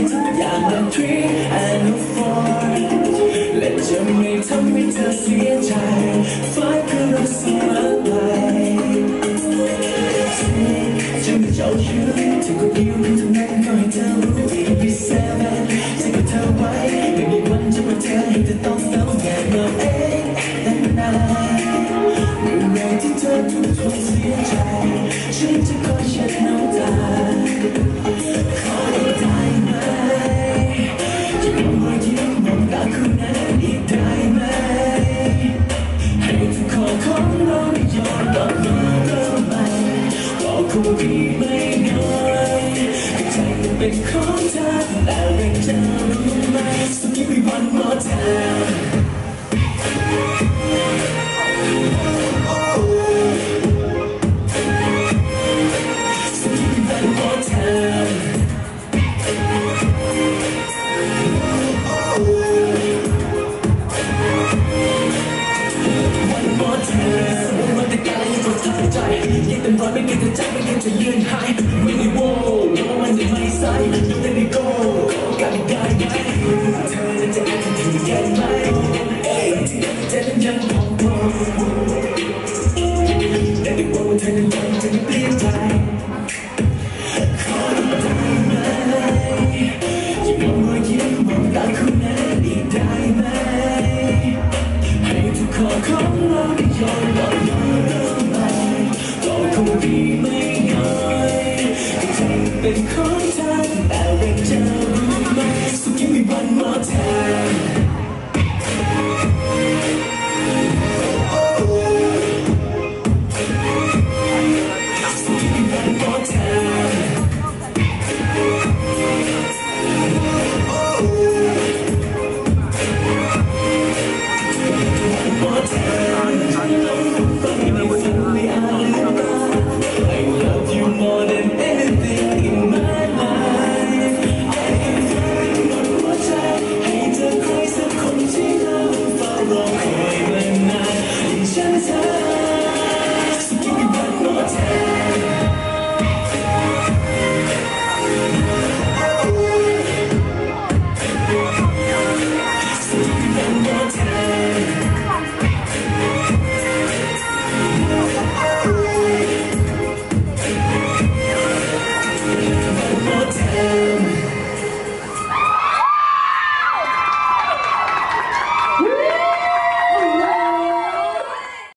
light down and the. Let your mate tell me to see a child for Christmas light. Take Jimmy Joe's shoe, take a view into Mecca, and tell. คงดีไม่น้อยให้ใจมันเป็นของเธอแล้วเรื่องเธอรู้ไหม So give me one more i'm begin to tap, begin to yin, hide, really warm, yellow and in my sight, Cause